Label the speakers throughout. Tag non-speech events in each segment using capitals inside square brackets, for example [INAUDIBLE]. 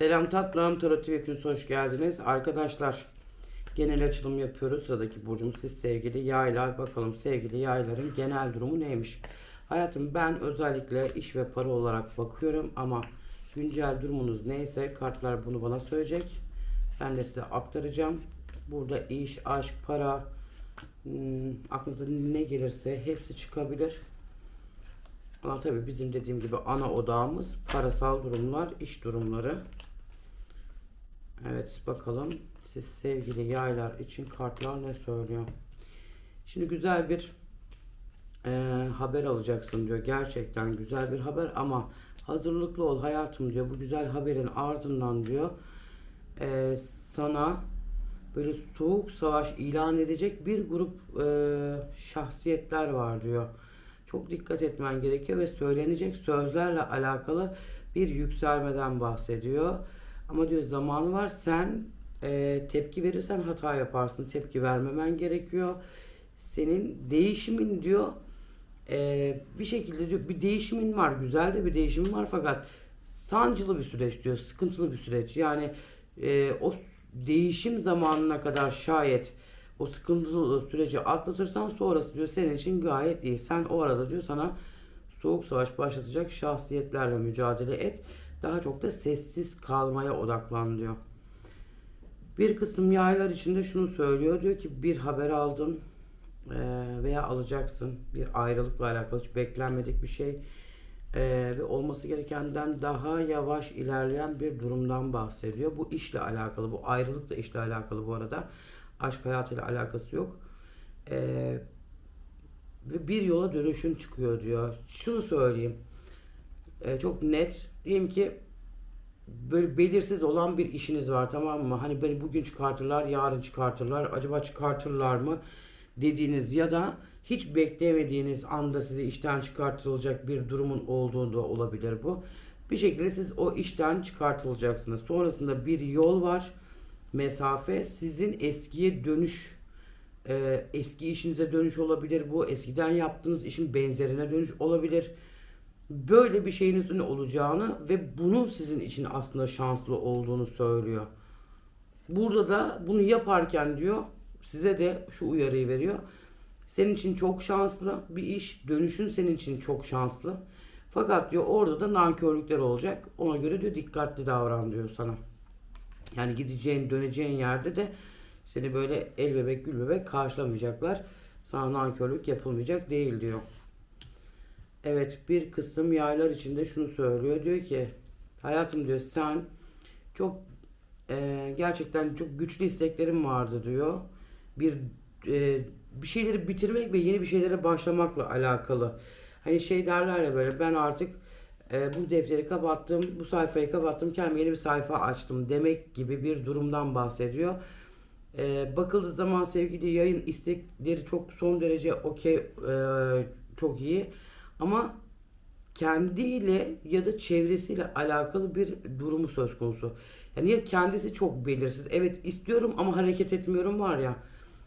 Speaker 1: Selam tatlım, Tarot TV hepiniz hoş geldiniz. Arkadaşlar genel açılım yapıyoruz. Sıradaki burcumuz siz sevgili yaylar. Bakalım sevgili yayların genel durumu neymiş? Hayatım ben özellikle iş ve para olarak bakıyorum ama güncel durumunuz neyse kartlar bunu bana söyleyecek. Ben de size aktaracağım. Burada iş, aşk, para, hmm, aklınıza ne gelirse hepsi çıkabilir. Ama tabii bizim dediğim gibi ana odağımız parasal durumlar, iş durumları. Evet bakalım siz sevgili yaylar için kartlar ne söylüyor. Şimdi güzel bir e, haber alacaksın diyor. Gerçekten güzel bir haber ama hazırlıklı ol hayatım diyor. Bu güzel haberin ardından diyor e, sana böyle soğuk savaş ilan edecek bir grup e, şahsiyetler var diyor. Çok dikkat etmen gerekiyor ve söylenecek sözlerle alakalı bir yükselmeden bahsediyor. Ama diyor zamanı var sen e, tepki verirsen hata yaparsın. Tepki vermemen gerekiyor. Senin değişimin diyor e, bir şekilde diyor bir değişimin var. Güzel de bir değişimin var fakat sancılı bir süreç diyor. Sıkıntılı bir süreç. Yani e, o değişim zamanına kadar şayet o sıkıntılı süreci atlatırsan sonrası diyor senin için gayet iyi. Sen o arada diyor sana soğuk savaş başlatacak şahsiyetlerle mücadele et. Daha çok da sessiz kalmaya odaklan diyor. Bir kısım yaylar içinde şunu söylüyor. Diyor ki bir haber aldın veya alacaksın. Bir ayrılıkla alakalı hiç beklenmedik bir şey. Ve olması gerekenden daha yavaş ilerleyen bir durumdan bahsediyor. Bu işle alakalı. Bu ayrılık da işle alakalı bu arada. Aşk hayatıyla alakası yok. Ve bir yola dönüşün çıkıyor diyor. Şunu söyleyeyim. Çok net. Diyelim ki böyle belirsiz olan bir işiniz var tamam mı? Hani beni bugün çıkartırlar, yarın çıkartırlar, acaba çıkartırlar mı dediğiniz ya da hiç beklemediğiniz anda size işten çıkartılacak bir durumun olduğunda olabilir bu. Bir şekilde siz o işten çıkartılacaksınız. Sonrasında bir yol var, mesafe sizin eskiye dönüş e, eski işinize dönüş olabilir bu. Eskiden yaptığınız işin benzerine dönüş olabilir böyle bir şeyinizin olacağını ve bunun sizin için aslında şanslı olduğunu söylüyor. Burada da bunu yaparken diyor size de şu uyarıyı veriyor. Senin için çok şanslı bir iş, dönüşün senin için çok şanslı. Fakat diyor orada da nankörlükler olacak. Ona göre diyor dikkatli davran diyor sana. Yani gideceğin, döneceğin yerde de seni böyle el bebek gül bebek karşılamayacaklar. Sana nankörlük yapılmayacak değil diyor. Evet bir kısım yaylar içinde şunu söylüyor. Diyor ki hayatım diyor sen çok e, gerçekten çok güçlü isteklerim vardı diyor. Bir e, bir şeyleri bitirmek ve yeni bir şeylere başlamakla alakalı. Hani şey derler ya böyle ben artık e, bu defteri kapattım, bu sayfayı kapattım, kendime yeni bir sayfa açtım demek gibi bir durumdan bahsediyor. E, bakıldığı zaman sevgili yayın istekleri çok son derece okey, e, çok iyi. Ama kendiyle ya da çevresiyle alakalı bir durumu söz konusu. Yani ya kendisi çok belirsiz. Evet istiyorum ama hareket etmiyorum var ya.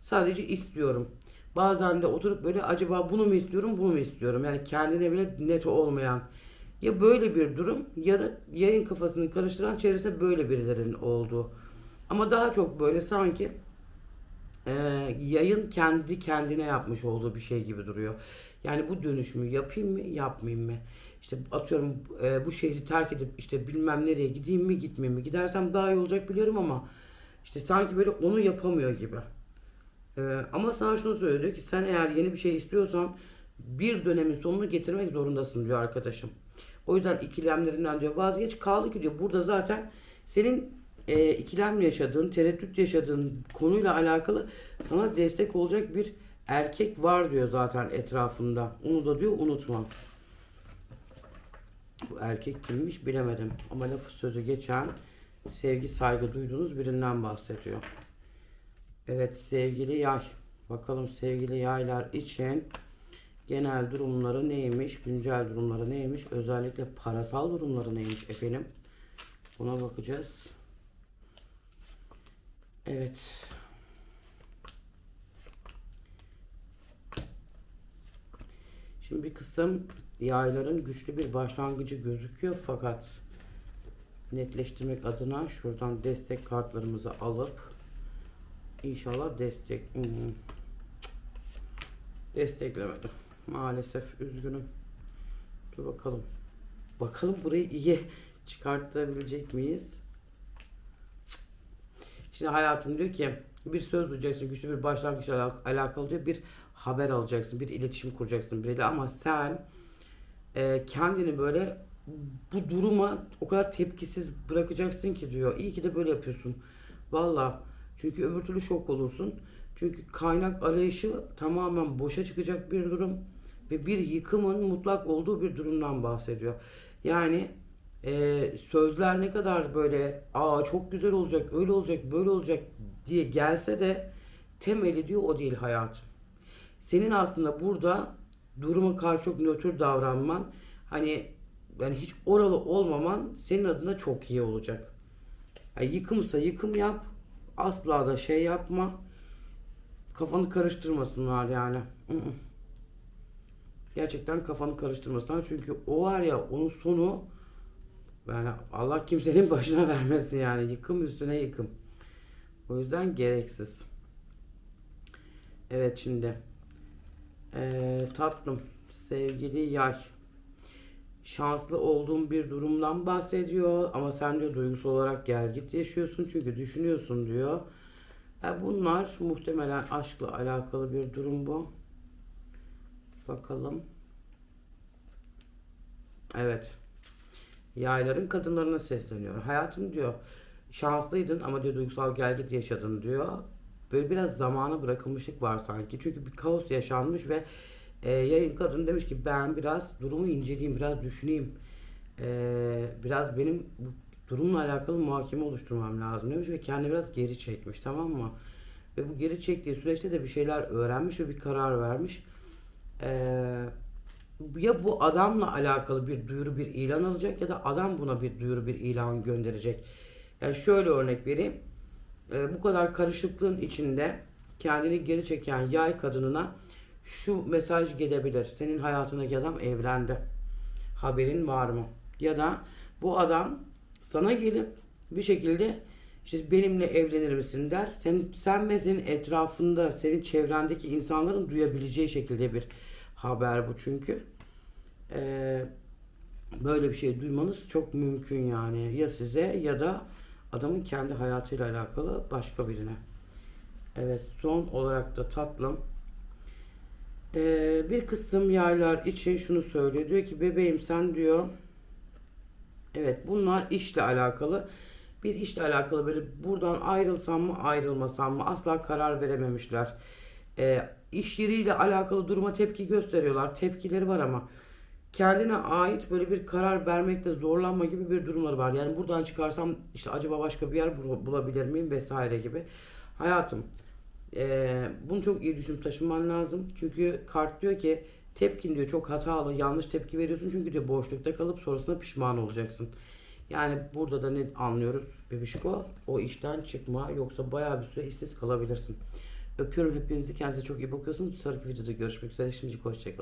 Speaker 1: Sadece istiyorum. Bazen de oturup böyle acaba bunu mu istiyorum, bunu mu istiyorum? Yani kendine bile net olmayan. Ya böyle bir durum ya da yayın kafasını karıştıran çevresinde böyle birilerinin olduğu. Ama daha çok böyle sanki e, yayın kendi kendine yapmış olduğu bir şey gibi duruyor. Yani bu dönüşümü yapayım mı, yapmayayım mı? İşte atıyorum e, bu şehri terk edip işte bilmem nereye gideyim mi, gitmeyeyim mi? Gidersem daha iyi olacak biliyorum ama işte sanki böyle onu yapamıyor gibi. E, ama sana şunu söylüyor ki sen eğer yeni bir şey istiyorsan bir dönemin sonunu getirmek zorundasın diyor arkadaşım. O yüzden ikilemlerinden diyor vazgeç. Kaldı ki diyor burada zaten senin e, ikilem yaşadığın, tereddüt yaşadığın konuyla alakalı sana destek olacak bir erkek var diyor zaten etrafında. Onu da diyor unutma. Bu erkek kimmiş bilemedim. Ama lafı sözü geçen sevgi saygı duyduğunuz birinden bahsediyor. Evet sevgili yay. Bakalım sevgili yaylar için genel durumları neymiş? Güncel durumları neymiş? Özellikle parasal durumları neymiş efendim? Buna bakacağız. Evet. Şimdi bir kısım yayların güçlü bir başlangıcı gözüküyor fakat netleştirmek adına şuradan destek kartlarımızı alıp inşallah destek Hmm. desteklemedi. Maalesef üzgünüm. Dur bakalım. Bakalım burayı iyi çıkartabilecek miyiz? Şimdi hayatım diyor ki bir söz duyacaksın, güçlü bir başlangıçla alak- alakalı diyor. Bir haber alacaksın, bir iletişim kuracaksın biriyle ama sen e, kendini böyle bu duruma o kadar tepkisiz bırakacaksın ki diyor. İyi ki de böyle yapıyorsun. Valla çünkü öbür türlü şok olursun. Çünkü kaynak arayışı tamamen boşa çıkacak bir durum ve bir yıkımın mutlak olduğu bir durumdan bahsediyor. Yani e, sözler ne kadar böyle aa çok güzel olacak, öyle olacak, böyle olacak diye gelse de temeli diyor o değil hayatım. Senin aslında burada duruma karşı çok nötr davranman hani yani hiç oralı olmaman senin adına çok iyi olacak. Yani yıkımsa yıkım yap. Asla da şey yapma. Kafanı karıştırmasınlar yani. Gerçekten kafanı karıştırmasınlar. Çünkü o var ya onun sonu yani Allah kimsenin [LAUGHS] başına vermesin yani. Yıkım üstüne yıkım. O yüzden gereksiz. Evet şimdi. Ee, tatlım. Sevgili yay. Şanslı olduğun bir durumdan bahsediyor. Ama sen diyor duygusal olarak gel git yaşıyorsun. Çünkü düşünüyorsun diyor. Ha, bunlar muhtemelen aşkla alakalı bir durum bu. Bakalım. Evet. Yayların kadınlarına sesleniyor. Hayatım diyor şanslıydın ama diyor duygusal gelgit yaşadın diyor. Böyle biraz zamana bırakılmışlık var sanki. Çünkü bir kaos yaşanmış ve e, yayın kadın demiş ki ben biraz durumu inceleyeyim, biraz düşüneyim. E, biraz benim bu durumla alakalı muhakeme oluşturmam lazım demiş ve kendi biraz geri çekmiş tamam mı? Ve bu geri çektiği süreçte de bir şeyler öğrenmiş ve bir karar vermiş. Eee ya bu adamla alakalı bir duyuru bir ilan alacak ya da adam buna bir duyuru bir ilan gönderecek. Yani şöyle örnek vereyim. Ee, bu kadar karışıklığın içinde kendini geri çeken yay kadınına şu mesaj gelebilir. Senin hayatındaki adam evlendi. Haberin var mı? Ya da bu adam sana gelip bir şekilde işte benimle evlenir misin der. Sen, sen ve senin etrafında, senin çevrendeki insanların duyabileceği şekilde bir haber bu çünkü. Ee, böyle bir şey duymanız çok mümkün yani. Ya size ya da adamın kendi hayatıyla alakalı başka birine. Evet son olarak da tatlım. Ee, bir kısım yaylar için şunu söylüyor. Diyor ki bebeğim sen diyor Evet bunlar işle alakalı. Bir işle alakalı böyle buradan ayrılsam mı ayrılmasam mı asla karar verememişler. Ee, iş yeriyle alakalı duruma tepki gösteriyorlar. Tepkileri var ama kendine ait böyle bir karar vermekte zorlanma gibi bir durumları var. Yani buradan çıkarsam işte acaba başka bir yer bul- bulabilir miyim vesaire gibi. Hayatım eee, bunu çok iyi düşünüp taşınman lazım. Çünkü kart diyor ki tepkin diyor çok hatalı yanlış tepki veriyorsun. Çünkü diyor boşlukta kalıp sonrasında pişman olacaksın. Yani burada da ne anlıyoruz bebişko? O işten çıkma yoksa bayağı bir süre işsiz kalabilirsin. Öpüyorum hepinizi. Kendinize çok iyi bakıyorsunuz. Bir sonraki videoda görüşmek üzere. Şimdilik hoşçakalın.